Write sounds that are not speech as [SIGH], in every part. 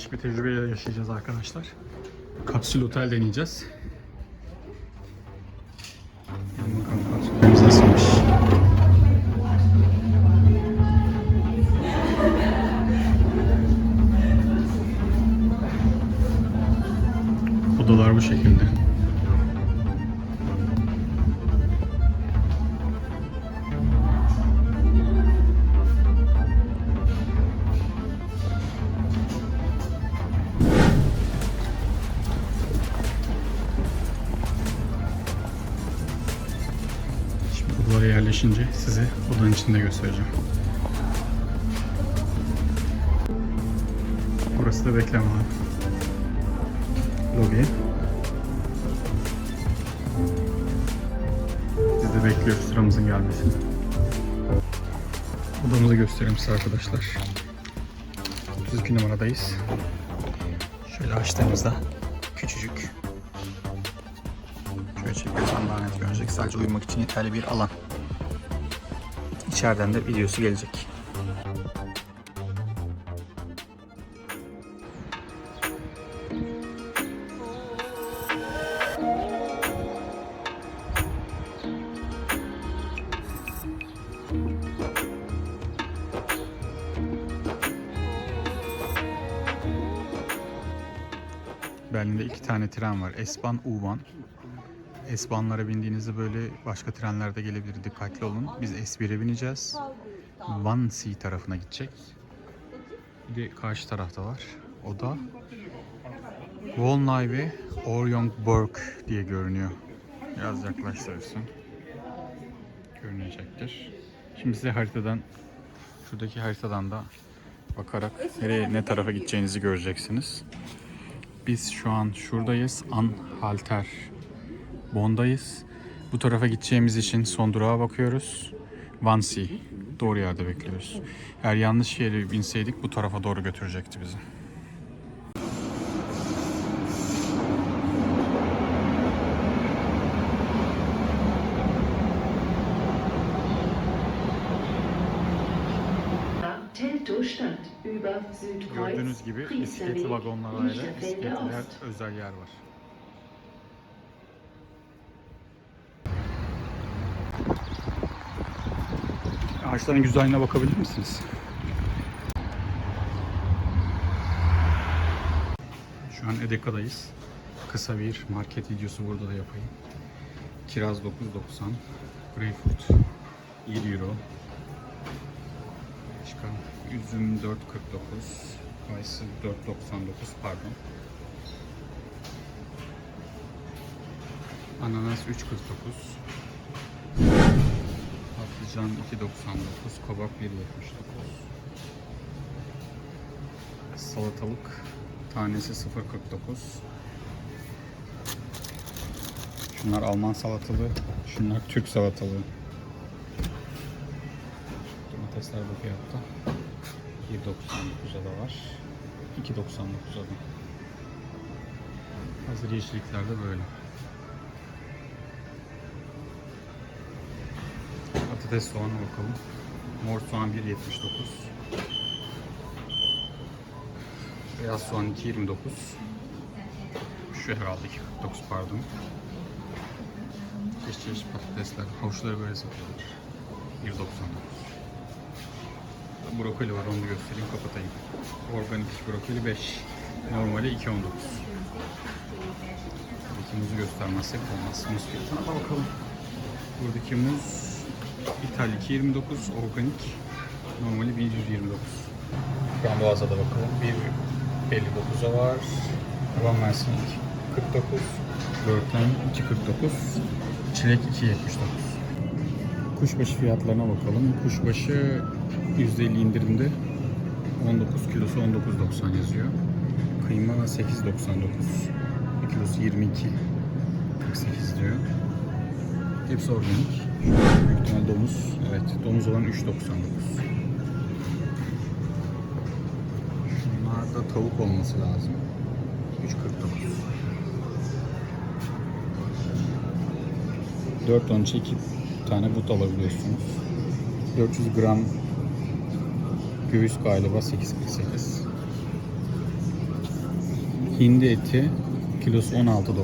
Değişik bir tecrübe yaşayacağız arkadaşlar. Kapsül otel deneyeceğiz. Odalar bu şekilde. Yerleşince size odanın içinde göstereceğim. Burası da bekleme alanı. Lobi. Biz de bekliyoruz sıramızın gelmesini. Odamızı göstereyim size arkadaşlar. 32 numaradayız. Şöyle açtığımızda küçücük. Şöyle çekiyorsan daha net görecek. Sadece uyumak için yeterli bir alan. İçeriden de videosu gelecek. Berlin'de iki tane tren var. S-Bahn, U-Bahn. S-Bahn'lara bindiğinizde böyle başka trenler de gelebilir. Dikkatli olun. Biz S1'e bineceğiz. Wannsee tarafına gidecek. Bir de karşı tarafta var. O da Volnay ve Orjongborg diye görünüyor. Biraz yaklaştırırsın. Görünecektir. Şimdi size haritadan şuradaki haritadan da bakarak nereye ne tarafa gideceğinizi göreceksiniz. Biz şu an şuradayız. Anhalter Bond'dayız. Bu tarafa gideceğimiz için son durağa bakıyoruz. Wannsee. Doğru yerde bekliyoruz. Eğer yanlış yere binseydik bu tarafa doğru götürecekti bizi. Gördüğünüz gibi bisikletli Priesterweg, vagonlar ayrı, bisikletliler özel yer var. Ağaçların güzelliğine bakabilir misiniz? Şu an Edeka'dayız. Kısa bir market videosu burada da yapayım. Kiraz 9.90, Greyfurt 7 euro, Başka üzüm 4.49, kayısı 4.99 pardon. Ananas 3.49. Patlıcan 2.99, kabak 1.79. Salatalık tanesi 0.49. Şunlar Alman salatalığı, şunlar Türk salatalığı. Domatesler bu fiyatta. 1.99'a da var. 2.99'a da. Hazır yeşillikler de böyle. Patates soğana bakalım. Mor soğan 1.79. Beyaz soğan 2.29. Şu herhalde 2.49 pardon. Çeşit çeşit patatesler. Havuçları böyle satıyorlar. 1.99. Brokoli var onu göstereyim kapatayım. Organik brokoli 5. Normali 2.19. Buradaki muzu göstermezsek olmaz. Muz fiyatına bakalım. Buradaki muz İthal 2.29, organik normali 129. Frambuaza da bakalım. 1.59'a var. Havan Mersin 2.49. Börten 2.49. Çilek 2.79. Kuşbaşı fiyatlarına bakalım. Kuşbaşı %50 indirimde 19 kilosu 19.90 yazıyor. Kıyma 8.99. Bir kilosu 22 48 diyor. Hepsi organik. Şurada büyük ihtimal domuz. Evet, domuz olan 3.99. Şunlar da tavuk olması lazım. 3.49. 4 on 2 tane but alabiliyorsunuz. 400 gram göğüs galiba 8.48. Hindi eti kilosu 16.90.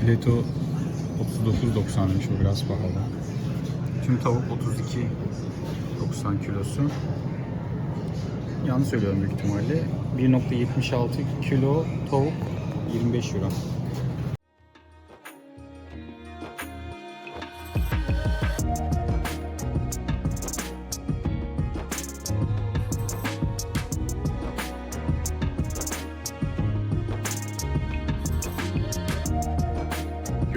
Fileto 39.90'mış o biraz pahalı. Tüm tavuk 32.90 kilosu. Yanlış söylüyorum büyük ihtimalle. 1.76 kilo tavuk 25 euro.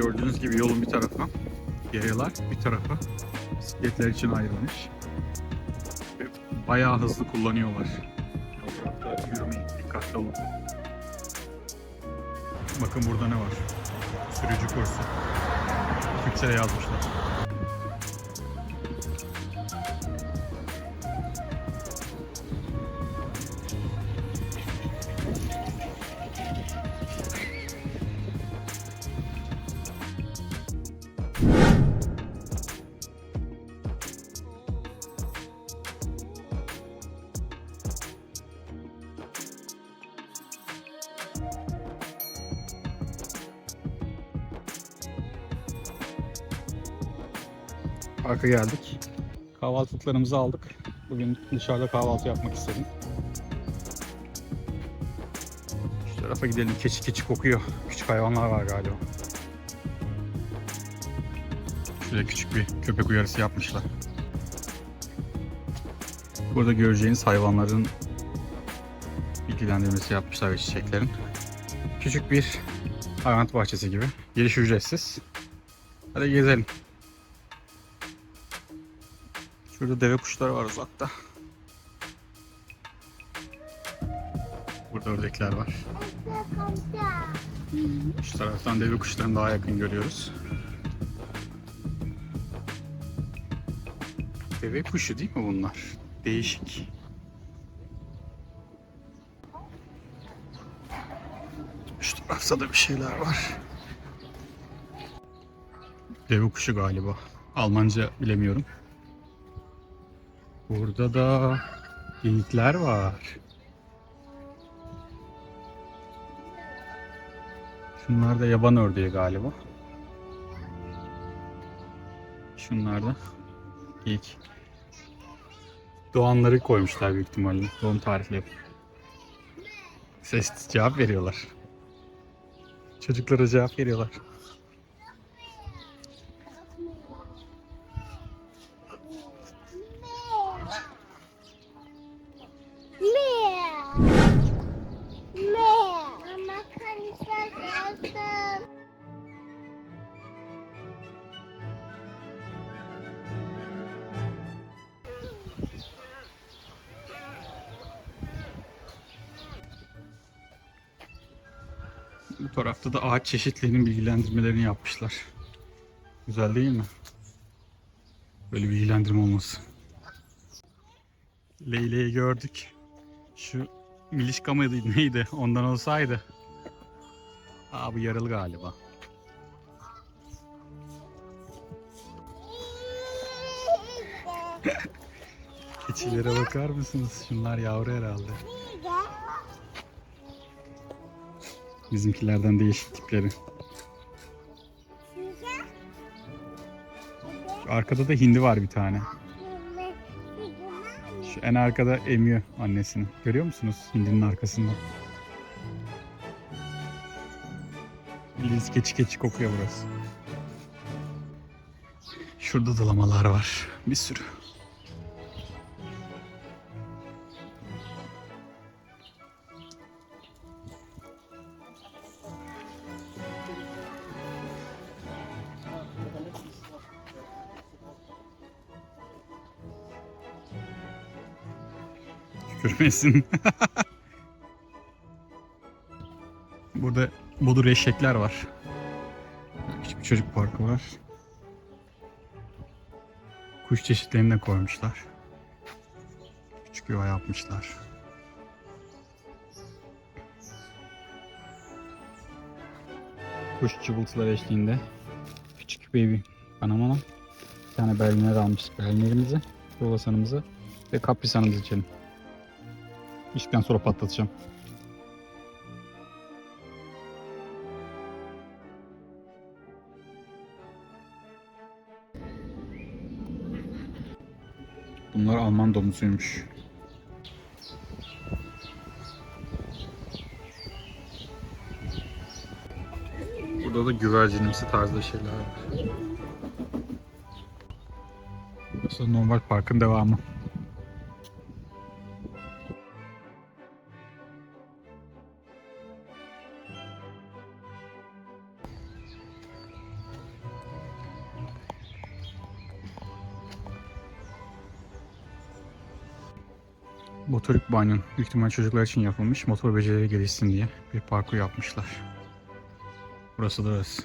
Gördüğünüz gibi yolun bir tarafı yayalar, bir tarafı bisikletler için ayrılmış. Ve Bayağı hızlı kullanıyorlar. Tarafta yürümeyin, dikkatli olun. Bakın burada ne var? Sürücü kursu. Türkçe yazmışlar. Parka geldik. Kahvaltılıklarımızı aldık. Bugün dışarıda kahvaltı yapmak istedim. Şu tarafa gidelim. Keçi keçi kokuyor. Küçük hayvanlar var galiba. Şurada küçük bir köpek uyarısı yapmışlar. Burada göreceğiniz hayvanların bilgilendirmesi yapmışlar ve çiçeklerin. Küçük bir hayvanat bahçesi gibi. Giriş ücretsiz. Hadi gezelim. Şurada deve kuşları var uzakta. Burada ördekler var. Şu taraftan deve kuşlarını daha yakın görüyoruz. Deve kuşu değil mi bunlar? Değişik. Şu tarafta da bir şeyler var. Deve kuşu galiba. Almanca bilemiyorum. Burada da geyikler var. Şunlar da yaban ördeği galiba. Şunlar da geyik. Doğanları koymuşlar büyük ihtimalle. Doğum tarihleri. Ses cevap veriyorlar. Çocuklara cevap veriyorlar. Tarafta da ağaç çeşitlerinin bilgilendirmelerini yapmışlar. Güzel değil mi? Böyle bilgilendirme olması. Leyleği gördük. Şu Milişka mıydı neydi? Ondan olsaydı. Aa bu yaralı galiba. [LAUGHS] Keçilere bakar mısınız? Şunlar yavru herhalde. Bizimkilerden değişik tipleri. Şu arkada da hindi var bir tane. Şu en arkada emiyor annesini. Görüyor musunuz? Hindinin arkasında. Bildiğiniz keçi keçi kokuyor burası. Şurada dalamalar var. Bir sürü. Tükürmesin. [LAUGHS] Burada bodur eşekler var. Küçük bir çocuk parkı var. Kuş çeşitlerini de koymuşlar. Küçük yuva yapmışlar. Kuş cıvıltıları eşliğinde küçük baby anamana bir tane berliner almış berlinerimizi, kruvasanımızı ve kaprisanımızı içelim. İşten sonra patlatacağım. Bunlar Alman domuzuymuş. Burada da güvercinimsi tarzda şeyler var. Mesela normal parkın devamı. Motorik banyon büyük ihtimal çocuklar için yapılmış. Motor becerileri gelişsin diye bir parkur yapmışlar. Burası da orası.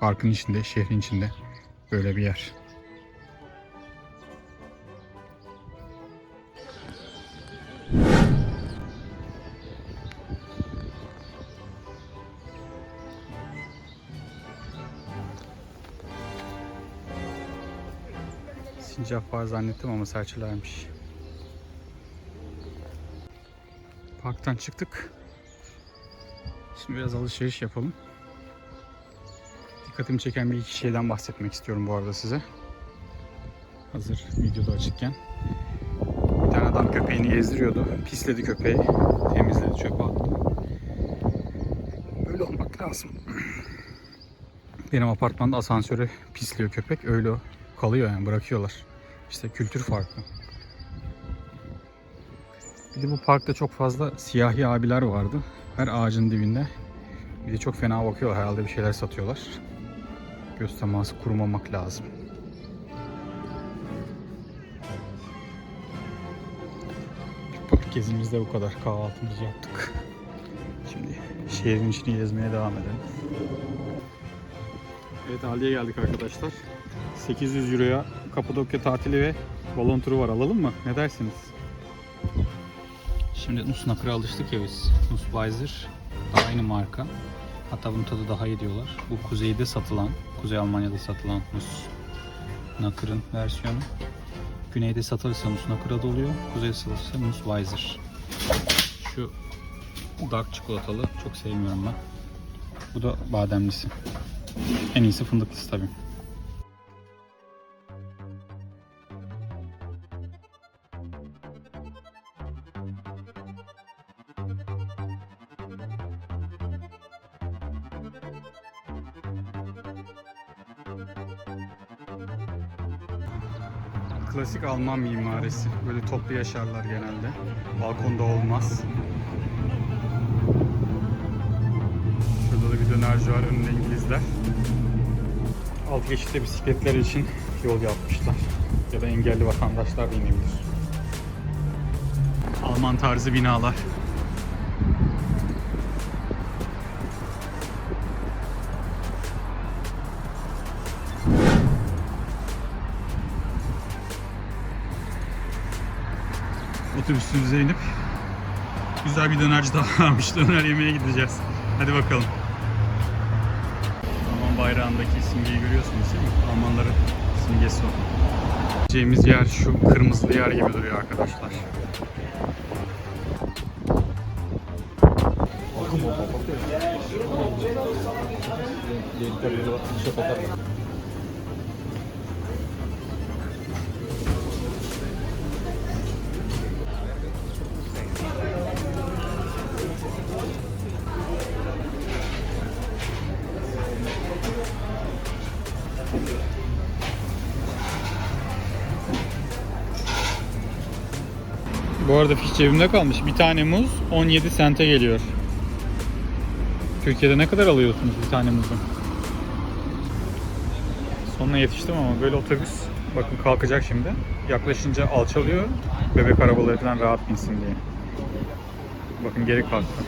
Parkın içinde, şehrin içinde böyle bir yer. Sincap var zannettim ama serçelermiş. Parktan çıktık. Şimdi biraz alışveriş yapalım. Dikkatimi çeken bir iki şeyden bahsetmek istiyorum bu arada size. Hazır videoda açıkken. Bir tane adam köpeğini gezdiriyordu. Pisledi köpeği. Temizledi, çöpe attı. Böyle olmak lazım. Benim apartmanda asansöre pisliyor köpek. Öyle kalıyor yani bırakıyorlar. İşte kültür farkı. Bir de bu parkta çok fazla siyahi abiler vardı. Her ağacın dibinde. Bir de çok fena bakıyorlar. Herhalde bir şeyler satıyorlar. Göz teması kurmamak lazım. Park gezimiz de bu kadar. Kahvaltımızı yaptık. Şimdi şehrin içini gezmeye devam edelim. Evet Ali'ye geldik arkadaşlar. 800 Euro'ya Kapadokya tatili ve balon turu var. Alalım mı? Ne dersiniz? Şimdi Nusnakır'a alıştık ya biz. Nussweiser aynı marka. Hatta bunun tadı daha iyi diyorlar. Bu kuzeyde satılan, Kuzey Almanya'da satılan Nussnakır'ın versiyonu. Güneyde satılırsa Nussnakır adı oluyor. Kuzeyde satılırsa Nussweiser. Şu dark çikolatalı çok sevmiyorum ben. Bu da bademlisi. En iyisi fındıklısı tabii. Klasik Alman mimarisi. Böyle toplu yaşarlar genelde. Balkonda olmaz. Şurada da bir dönerci var. Önünde İngilizler. Alt geçitte bisikletler için yol yapmışlar. Ya da engelli vatandaşlar da inebilir. Alman tarzı binalar. Otobüsümüze inip güzel bir dönerci daha [LAUGHS] varmış. Döner yemeye gideceğiz. Hadi bakalım. Alman bayrağındaki simgeyi görüyorsunuz değil mi? Almanların simgesi o. Gideceğimiz yer şu kırmızılı yer gibi duruyor arkadaşlar. Bu arada fiş cebimde kalmış. Bir tane muz 17 sente geliyor. Türkiye'de ne kadar alıyorsunuz bir tane muzu? Sonuna yetiştim ama böyle otobüs bakın kalkacak şimdi. Yaklaşınca alçalıyor. Bebek arabaları falan rahat binsin diye. Bakın geri kalktı.